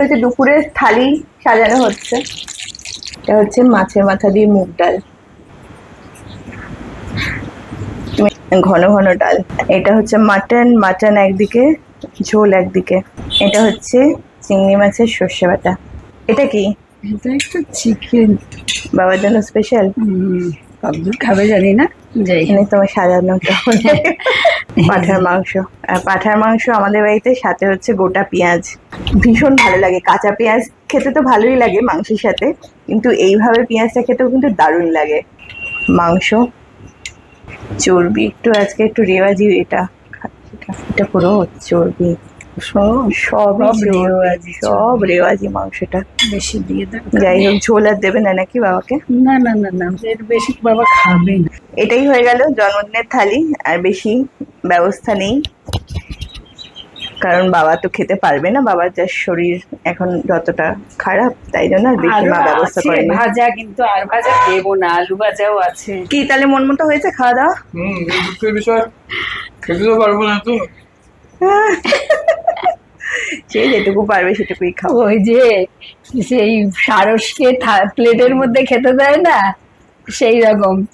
হচ্ছে দুপুরের থালি সাজানো হচ্ছে। এটা হচ্ছে মাছের মাথা দিয়ে মুগ ডাল। ঘন ঘন ডাল। এটা হচ্ছে মাটন মাটন একদিকে ঝোল একদিকে। এটা হচ্ছে চিংড়ি মাছের সর্ষে বাটা। এটা কি? এটা একটা চিকেন। বাবার জন্য স্পেশাল কতদূর খাবে জানি না। যাই এখানে তোমার সাজানোটা পাঠার মাংস। আর পাঠার মাংস আমাদের বাড়িতে সাথে হচ্ছে গোটা পেঁয়াজ। ভীষণ ভালো লাগে কাঁচা পেঁয়াজ খেতে তো ভালোই লাগে মাংসের সাথে কিন্তু এইভাবে পেঁয়াজটা খেতেও কিন্তু দারুণ লাগে। মাংস চর্বি একটু আজকে একটু রেওয়াজি এটা এটা- পুরো চর্বি। সব রেওয়াজি সব রেওয়াজি মাংসটা। বেশি দিয়ে যাই হোক ঝোল আর দেবে না নাকি বাবাকে? না না না না বেশি বাবা খাবে না। এটাই হয়ে গেল জন্মদিনের থালি আর বেশি ব্যবস্থা নেই। কারণ বাবা তো খেতে পারবে না বাবার যা শরীর এখন যতটা খারাপ তাই জন্য আর বেশি মা ব্যবস্থা করেনি। ভাজা কিন্তু আর ভাজা দেবো না আলু ভাজাও আছে। কি তাহলে মন মতো হয়েছে খাওয়া দাওয়া? হুম এই দুঃখের বিষয়। খেতে তো পারব না তো। সে যেটুকু পারবে সেটুকুই খাও ওই যে সেই সারসকে থা- প্লেটের মধ্যে খেতে দেয় না সেই রকম।